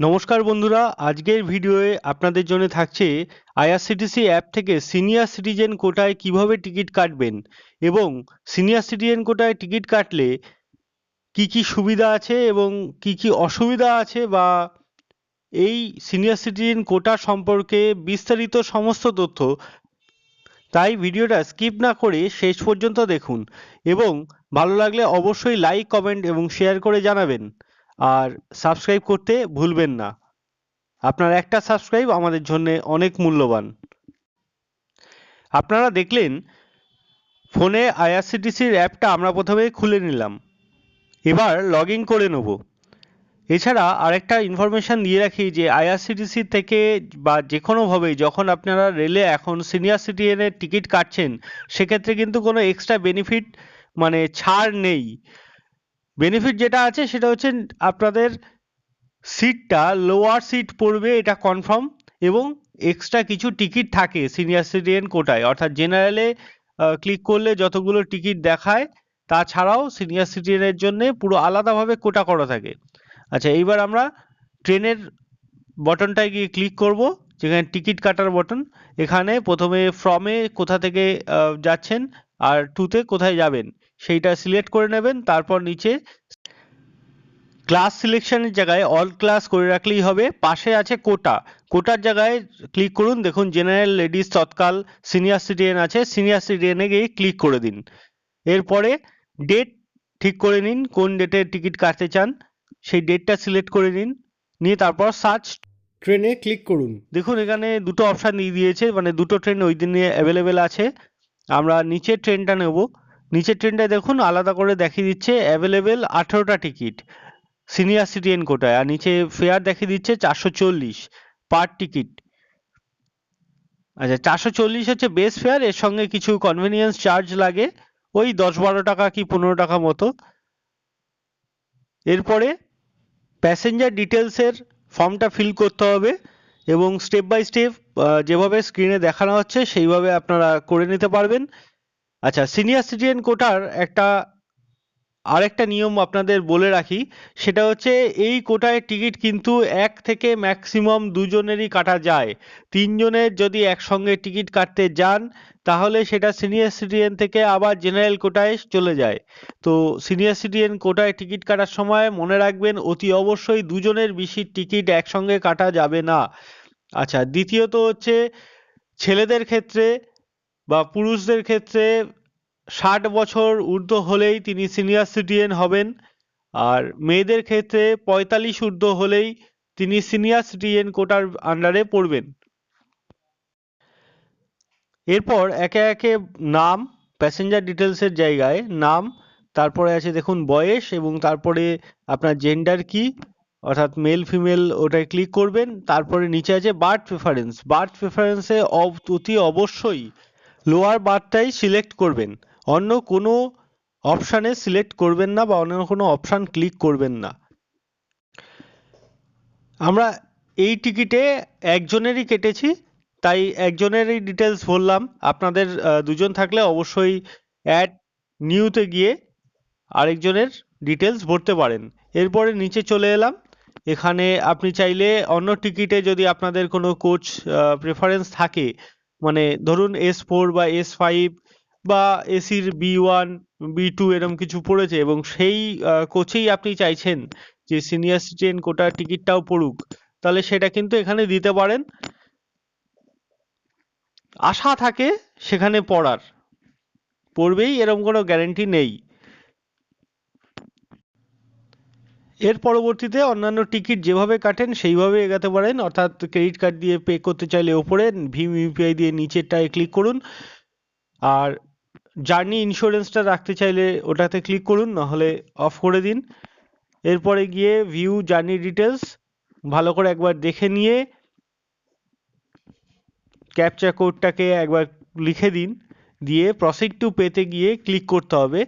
নমস্কার বন্ধুরা, আজকের ভিডিওয়ে আপনাদের জন্য থাকছে আইআরসিটিসি অ্যাপ থেকে সিনিয়র সিটিজেন কোটায় কীভাবে টিকিট কাটবেন এবং সিনিয়র সিটিজেন কোটায় টিকিট কাটলে কি কি সুবিধা আছে এবং কি কি অসুবিধা আছে বা এই সিনিয়র সিটিজেন কোটা সম্পর্কে বিস্তারিত সমস্ত তথ্য, তাই ভিডিওটা স্কিপ না করে শেষ পর্যন্ত দেখুন এবং ভালো লাগলে অবশ্যই লাইক, কমেন্ট এবং শেয়ার করে জানাবেন। আর সাবস্ক্রাইব করতে ভুলবেন না। আপনার একটা সাবস্ক্রাইব আমাদের জন্য অনেক মূল্যবান। আপনারা দেখলেন, ফোনে আইআরসিটিসির অ্যাপটা আমরা প্রথমে খুলে নিলাম। এবার লগ ইন করে নেব। এছাড়া আরেকটা ইনফরমেশান দিয়ে রাখি যে আইআরসিটিসি থেকে বা যে কোনোভাবেই যখন আপনারা রেলে এখন সিনিয়র সিটিজেনের টিকিট কাটছেন, সেক্ষেত্রে কিন্তু কোনো এক্সট্রা বেনিফিট মানে ছাড় নেই। বেনিফিট যেটা আছে সেটা হচ্ছে আপনাদের সিটটা লোয়ার সিট পড়বে, এটা কনফার্ম এবং এক্সট্রা কিছু টিকিট থাকে সিনিয়র সিটিজেন কোটায়। অর্থাৎ জেনারেলে ক্লিক করলে যতগুলো টিকিট দেখায়, তাছাড়াও সিনিয়র সিটিজেনের জন্য পুরো আলাদাভাবে কোটা করা থাকে। আচ্ছা এইবার আমরা ট্রেনের বটনটায় গিয়ে ক্লিক করব, যেখানে টিকিট কাটার বটন এখানে প্রথমে ফ্রমে কোথা থেকে যাচ্ছেন আর টুতে কোথায় যাবেন? সেইটা সিলেক্ট করে নেবেন, তারপর নিচে ক্লাস সিলেকশনের জায়গায় অল ক্লাস করে রাখলেই হবে। পাশে আছে কোটা কোটার জায়গায় ক্লিক করুন, দেখুন general ladies Tatkal senior citizen আছে। সিনিয়র সিটিজেনে গিয়ে ক্লিক করে দিন। এরপরে ডেট ঠিক করে নিন, কোন ডেটে টিকিট কাটতে চান, সেই ডেটটা সিলেক্ট করে নিন, নিয়ে তারপর সার্চ ট্রেনে ক্লিক করুন। দেখুন এখানে দুটো অপশান দিয়ে দিয়েছে মানে দুটো ট্রেন ওই দিনে অ্যাভেলেবেল আছে। আমরা নিচের ট্রেনটা নেব। নিচের ট্রেনটায় দেখুন, আলাদা করে দেখিয়ে দিচ্ছে অ্যাভেলেবেল আঠেরোটা টিকিট সিনিয়র সিটিজেন কোটায়, আর নিচে ফেয়ার দেখিয়ে দিচ্ছে চারশো চল্লিশ পার টিকিট আচ্ছা চারশো চল্লিশ হচ্ছে বেস ফেয়ার এর সঙ্গে কিছু কনভেনিয়েন্স চার্জ লাগে। ওই দশ বারো টাকা কি পনেরো টাকা মতো। এরপরে প্যাসেঞ্জার ডিটেলসের ফর্মটা ফিল করতে হবে। এবং স্টেপ বাই স্টেপ যেভাবে স্ক্রিনে দেখানো হচ্ছে, সেইভাবে আপনারা করে নিতে পারবেন। আচ্ছা সিনিয়র সিটিজেন কোটার একটা আরেকটা নিয়ম আপনাদের বলে রাখি, সেটা হচ্ছে এই কোটায় টিকিট কিন্তু এক থেকে ম্যাক্সিমাম দুজনেরই কাটা যায়। তিনজনের যদি একসঙ্গে টিকিট কাটতে যান, তাহলে সেটা সিনিয়র সিটিজেন থেকে আবার জেনারেল কোটায় চলে যায়। তো সিনিয়র সিটিজেন কোটায় টিকিট কাটার সময় মনে রাখবেন, অতি অবশ্যই দুজনের বেশি টিকিট একসঙ্গে কাটা যাবে না। আচ্ছা দ্বিতীয়ত হচ্ছে ছেলেদের ক্ষেত্রে বা পুরুষদের ক্ষেত্রে ষাট বছর ঊর্ধ্ব হলেই তিনি সিনিয়র সিটিজেন হবেন আর মেয়েদের ক্ষেত্রে পঁয়তাল্লিশ ঊর্ধ্ব হলেই তিনি সিনিয়র সিটিজেন কোটার আন্ডারে পড়বেন। এরপর একে একে নাম প্যাসেঞ্জার ডিটেলসের জায়গায় নাম, তারপরে আছে দেখুন বয়স এবং তারপরে আপনার জেন্ডার কি, অর্থাৎ মেল ফিমেল ওটায় ক্লিক করবেন, তারপরে নিচে আছে বার্থ প্রেফারেন্স বার্থ প্রেফারেন্সে অতি অবশ্যই লোয়ার বার্থটাই সিলেক্ট করবেন। অন্য কোনো অপশানে সিলেক্ট করবেন না বা অন্য কোনো অপশান ক্লিক করবেন না। আমরা এই টিকিটে একজনেরই কেটেছি, তাই একজনেরই ডিটেলস ভরলাম আপনাদের দুজন থাকলে অবশ্যই অ্যাড নিউতে গিয়ে আরেকজনের ডিটেলস ভরতে পারেন। এরপরে নিচে চলে এলাম। এখানে আপনি চাইলে অন্য টিকিটে যদি আপনাদের কোনো কোচ প্রেফারেন্স থাকে মানে ধরুন এস ফোর বা এস ফাইভ বা এসির বি ওয়ান বি টু এরকম কিছু পড়েছে এবং সেই কোচেই আপনি চাইছেন যে সিনিয়র সিটিজেন কোটার টিকিটটাও পড়ুক, তাহলে সেটা কিন্তু এখানে দিতে পারেন। আশা থাকে সেখানে পড়ার, পড়বেই এরকম কোনো গ্যারেন্টি নেই। এর পরবর্তীতে অন্যান্য টিকিট যেভাবে কাটেন সেইভাবে এগাতে পারেন, অর্থাৎ ক্রেডিট কার্ড দিয়ে পে করতে চাইলে ওপরে, ভীম ইউপিআই দিয়ে নিচেরটায় ক্লিক করুন। আর জার্নি ইন্স্যুরেন্সটা রাখতে চাইলে ওটাতে ক্লিক করুন, নাহলে অফ করে দিন। এরপরে গিয়ে ভিউ, জার্নি ডিটেলস ভালো করে একবার দেখে নিয়ে ক্যাপচা কোডটাকে একবার লিখে দিন। দিয়ে প্রসিড টু পেতে গিয়ে ক্লিক করতে হবে।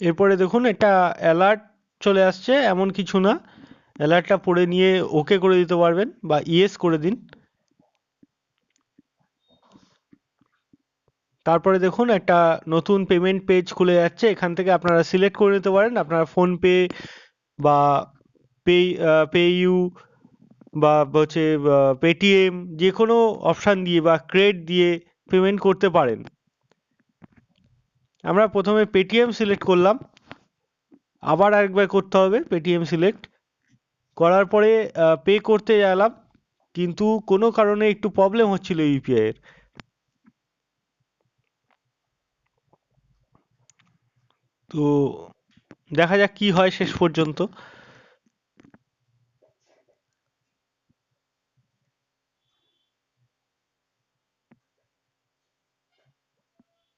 এরপরে দেখুন একটা অ্যালার্ট চলে আসছে, এমন কিছু না। অ্যালার্টটা পড়ে নিয়ে ওকে করে দিতে পারবেন বা ইয়েস করে দিন। তারপরে দেখুন, একটা নতুন পেমেন্ট পেজ খুলে যাচ্ছে। এখান থেকে আপনারা সিলেক্ট করে নিতে পারেন। আপনারা ফোনপে বা পে পে ইউ বা হচ্ছে পেটিএম যে কোনো অপশান দিয়ে বা ক্রেড দিয়ে পেমেন্ট করতে পারেন। আমরা প্রথমে পেটিএম সিলেক্ট করলাম। আবার আরেকবার করতে হবে পেটিএম সিলেক্ট করার পরে পে করতে গেলাম, কিন্তু কোনো কারণে একটু প্রবলেম হচ্ছিল ইউপিআই এর। তো দেখা যাক কি হয় শেষ পর্যন্ত।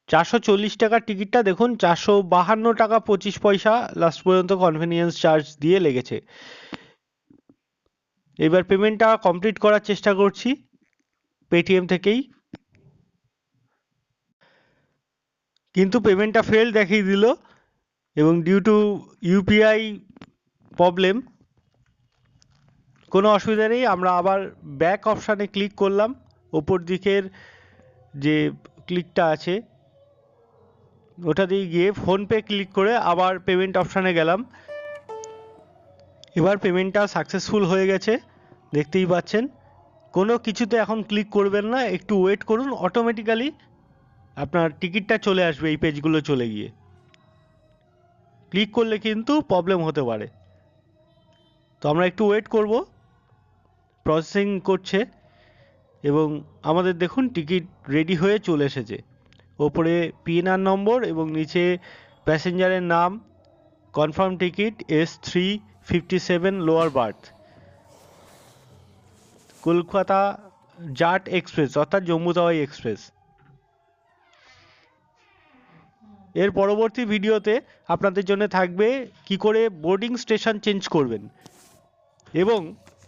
চারশো চল্লিশ টাকার টিকিটটা দেখুন, চারশো বাহান্ন টাকা পঁচিশ পয়সা লাস্ট পর্যন্ত কনভেনিয়েন্স চার্জ দিয়ে লেগেছে। এবার পেমেন্টটা কমপ্লিট করার চেষ্টা করছি পেটিএম থেকেই। কিন্তু পেমেন্টটা ফেল দেখিয়ে দিল এবং ডিউ টু ইউপিআই প্রবলেম কোনো অসুবিধা নেই। আমরা আবার ব্যাক অপশানে ক্লিক করলাম। ওপর দিকের যে ক্লিকটা আছে, ওটা দিয়ে গিয়ে ফোনপে ক্লিক করে আবার পেমেন্ট অপশানে গেলাম। এবার পেমেন্টটা সাকসেসফুল হয়ে গেছে, দেখতেই পাচ্ছেন। কোনো কিছুতে এখন ক্লিক করবেন না, একটু ওয়েট করুন অটোমেটিক্যালি আপনার টিকিটটা চলে আসবে, এই পেজগুলো চলে গিয়ে। ক্লিক করলে কিন্তু প্রবলেম হতে পারে। তো আমরা একটু ওয়েট করব। প্রসেসিং করছে এবং আমাদের দেখুন টিকিট রেডি হয়ে চলে এসেছে। ওপরে পিএনআর নম্বর এবং নিচে প্যাসেঞ্জারের নাম confirm ticket S three fifty seven lower berth Kolkata জাট এক্সপ্রেস, অর্থাৎ জম্মু তাওয়াই এক্সপ্রেস। এর পরবর্তী ভিডিওতে আপনাদের জন্য থাকবে কি করে বোর্ডিং স্টেশন চেঞ্জ করবেন এবং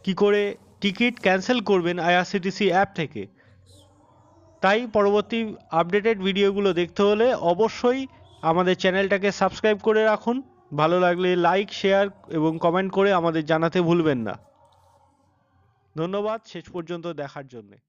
কি করে টিকিট ক্যান্সেল করবেন আইআরসিটিসি অ্যাপ থেকে। তাই পরবর্তী আপডেটেড ভিডিওগুলো দেখতে হলে অবশ্যই আমাদের চ্যানেলটাকে সাবস্ক্রাইব করে রাখুন। ভালো লাগলে লাইক শেয়ার এবং কমেন্ট করে আমাদের জানাতে ভুলবেন না। ধন্যবাদ, শেষ পর্যন্ত দেখার জন্যে।